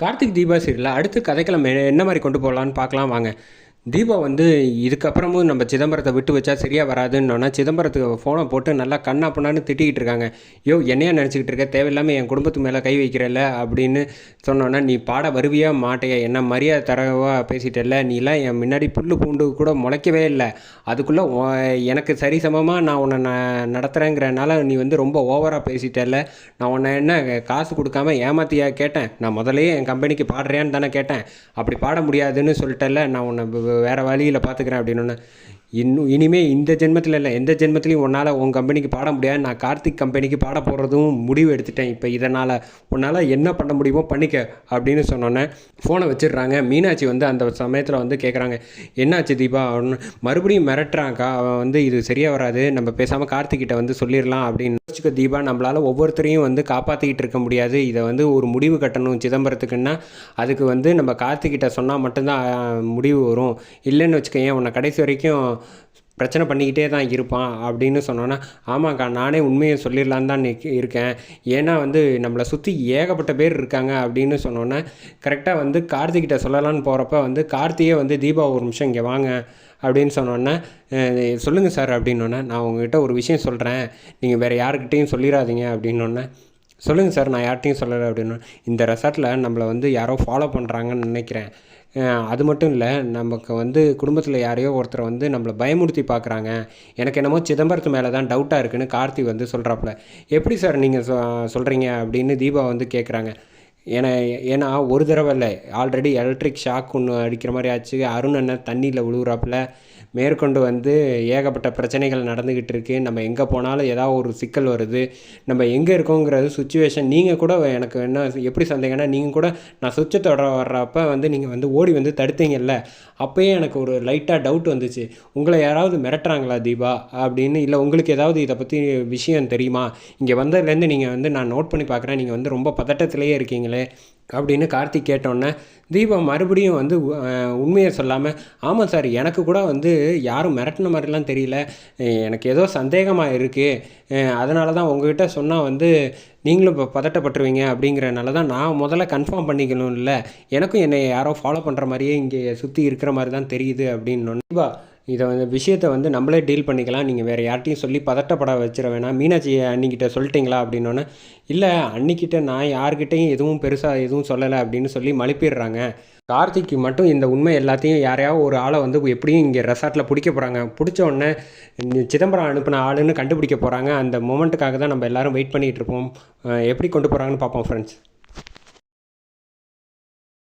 கார்த்திக் தீபா சீரியலில் அடுத்து கதைக்களம் என்ன மாதிரி கொண்டு போகலான்னு பார்க்கலாம் வாங்க. தீபா வந்து இதுக்கப்புறமும் நம்ம சிதம்பரத்தை விட்டு வச்சா சரியாக வராதுன்னொன்னா சிதம்பரத்துக்கு ஃபோனை போட்டு நல்லா கண்ணா பண்ணான்னு திட்டிக்கிட்டு இருக்காங்க. யோ என்னையா நினச்சிக்கிட்டு இருக்க? தேவையில்லாமல் என் குடும்பத்து மேலே கை வைக்கிறல்ல அப்படின்னு சொன்னோன்னா நீ பாட வருவியா மாட்டையா? என்ன மரியாதை தரவா பேசிட்டல நீலாம் என் முன்னாடி புல்லு பூண்டு கூட முளைக்கவே இல்லை. அதுக்குள்ளே எனக்கு சரிசமமாக நான் உன்னை நான் நடத்துகிறேங்கிறனால நீ வந்து ரொம்ப ஓவராக பேசிட்டல நான் உன்னை என்ன காசு கொடுக்காம ஏமாத்தியா கேட்டேன்? நான் முதலே என் கம்பெனிக்கு பாடுறியான்னு தானே கேட்டேன். அப்படி பாட முடியாதுன்னு சொல்லிட்டல நான் உன்னை வேறு வழியில் பார்த்துக்கிறேன் அப்படின்னு இன்னும் இனிமே இந்த ஜென்மத்தில் இல்லை எந்த ஜென்மத்துலையும் உன்னால் உன் கம்பெனிக்கு பாட முடியாது. நான் கார்த்திக் கம்பெனிக்கு பாட போகிறதும் முடிவு எடுத்துட்டேன். இப்போ இதனால் உன்னால் என்ன பண்ண முடியுமோ பண்ணிக்க அப்படின்னு சொன்னோன்னே ஃபோனை வச்சிடுறாங்க. மீனாட்சி வந்து அந்த சமயத்தில் வந்து கேட்குறாங்க என்னாச்சு தீபா? அப்படின்னு. மறுபடியும் மிரட்டுறாங்கக்கா. அவன் வந்து இது சரியாக வராது. நம்ம பேசாமல் கார்த்திக்கிட்ட வந்து சொல்லிடலாம். அப்படின்னு. யோசிச்சுக்க தீபா நம்மளால் ஒவ்வொருத்தரையும் வந்து காப்பாற்றிக்கிட்டு இருக்க முடியாது. இதை வந்து ஒரு முடிவு கட்டணும் சிதம்பரத்துக்குன்னா அதுக்கு வந்து நம்ம கார்த்திக்கிட்ட சொன்னால் மட்டும்தான் முடிவு வரும். இல்லைன்னு வச்சுக்கோயேன் உன்னை கடைசி வரைக்கும் பிரச்சனை பண்ணிக்கிட்டே தான் இருப்பான் அப்படின்னு சொன்னோன்னா ஆமாக்கா நானே உண்மையை சொல்லிடலான்னு தான் இருக்கேன். ஏன்னா வந்து நம்மளை சுற்றி ஏகப்பட்ட பேர் இருக்காங்க அப்படின்னு சொன்னோன்னே கரெக்டாக வந்து கார்த்திகிட்ட சொல்லலான்னு போகிறப்ப வந்து கார்த்தியே வந்து தீபா ஒரு நிமிஷம் இங்கே வாங்க அப்படின்னு சொன்னோன்னே சொல்லுங்கள் சார் அப்படின்னோடனே நான் உங்ககிட்ட ஒரு விஷயம் சொல்கிறேன் நீங்கள் வேறு யாருக்கிட்டேயும் சொல்லிடாதீங்க அப்படின்னோடனே சொல்லுங்கள் சார் நான் யார்கிட்டையும் சொல்லலை அப்படின்னு இந்த ரெசார்ட்டில் நம்மளை வந்து யாரோ ஃபாலோ பண்ணுறாங்கன்னு நினைக்கிறேன். அது மட்டும் இல்லை நமக்கு வந்து குடும்பத்தில் யாரையோ ஒருத்தரை வந்து நம்மளை பயமுறுத்தி பார்க்குறாங்க எனக்கு என்னமோ சிதம்பரத்து மேலே தான் டவுட்டாக இருக்குன்னு கார்த்தி வந்து சொல்கிறாப்புல எப்படி சார் நீங்கள் சொ சொல்கிறீங்க அப்படின்னு தீபா வந்து கேட்குறாங்க ஏன்னா ஏன்னா ஒரு தடவை இல்லை. ஆல்ரெடி எலக்ட்ரிக் ஷாக் ஒன்று அடிக்கிற மாதிரி ஆச்சு. அருண் அண்ணன் தண்ணியில் விழுகுறாப்புல மேற்கொண்டு வந்து ஏகப்பட்ட பிரச்சனைகள் நடந்துக்கிட்டு இருக்கு. நம்ம எங்கே போனாலும் ஏதாவது ஒரு சிக்கல் வருது. நம்ம எங்கே இருக்கோங்கிறது சுச்சுவேஷன் நீங்கள் கூட எனக்கு என்ன எப்படி சந்தேகம்னா நீங்கள் கூட நான் சுவிட்சை தொட வர்றப்ப வந்து நீங்கள் வந்து ஓடி வந்து தடுத்தீங்கல்ல. அப்போயே எனக்கு ஒரு லைட்டாக டவுட் வந்துச்சு. உங்களை யாராவது மிரட்டுறாங்களா தீபா? அப்படின்னு இல்லை உங்களுக்கு ஏதாவது இதை பற்றி விஷயம் தெரியுமா? இங்கே வந்ததுலேருந்து நீங்கள் வந்து நான் நோட் பண்ணி பார்க்குறேன். நீங்கள் வந்து ரொம்ப பதட்டத்திலேயே இருக்கீங்களே. அப்படின்னு கார்த்திக் கேட்டோன்னே தீபா மறுபடியும் வந்து உண்மையை சொல்லாமல் ஆமாம் சார் எனக்கு கூட வந்து யாரும் மிரட்டின மாதிரிலாம் தெரியல. எனக்கு ஏதோ சந்தேகமாக இருக்குது அதனால தான் உங்ககிட்ட சொன்னால் வந்து நீங்களும் இப்போ பதட்டப்பட்டுருவீங்க. அப்படிங்கிறனால தான் நான் முதல்ல கன்ஃபார்ம் பண்ணிக்கணும்ல. எனக்கும் என்னை யாரோ ஃபாலோ பண்ணுற மாதிரியே இங்கே சுற்றி இருக்கிற மாதிரி தான் தெரியுது அப்படின்னு தீபா இதை வந்து விஷயத்தை வந்து நம்மளே டீல் பண்ணிக்கலாம். நீங்கள் வேறு யார்ட்டையும் சொல்லி பதட்டப்பட வச்சிட வேணாம். மீனாட்சி அன்னிக்கிட்ட சொல்லிட்டீங்களா அப்படின்னோன்னே இல்லை அன்னிக்கிட்ட நான் யார்கிட்டையும் எதுவும் பெருசாக எதுவும் சொல்லலை அப்படின்னு சொல்லி மழுப்பிடுறாங்க கார்த்திக்கு மட்டும் இந்த உண்மை எல்லாத்தையும் யாரையாவது ஒரு ஆளை வந்து எப்படியும் இங்கே ரெசார்ட்டில் பிடிக்க போகிறாங்க பிடிச்ச உடனே இந்த சிதம்பரம் அனுப்பின ஆளுன்னு கண்டுபிடிக்க போகிறாங்க அந்த மூமெண்ட்டுக்காக தான் நம்ம எல்லோரும் வெயிட் பண்ணிகிட்டு இருப்போம். எப்படி கொண்டு போகிறாங்கன்னு பார்ப்போம் ஃப்ரெண்ட்ஸ்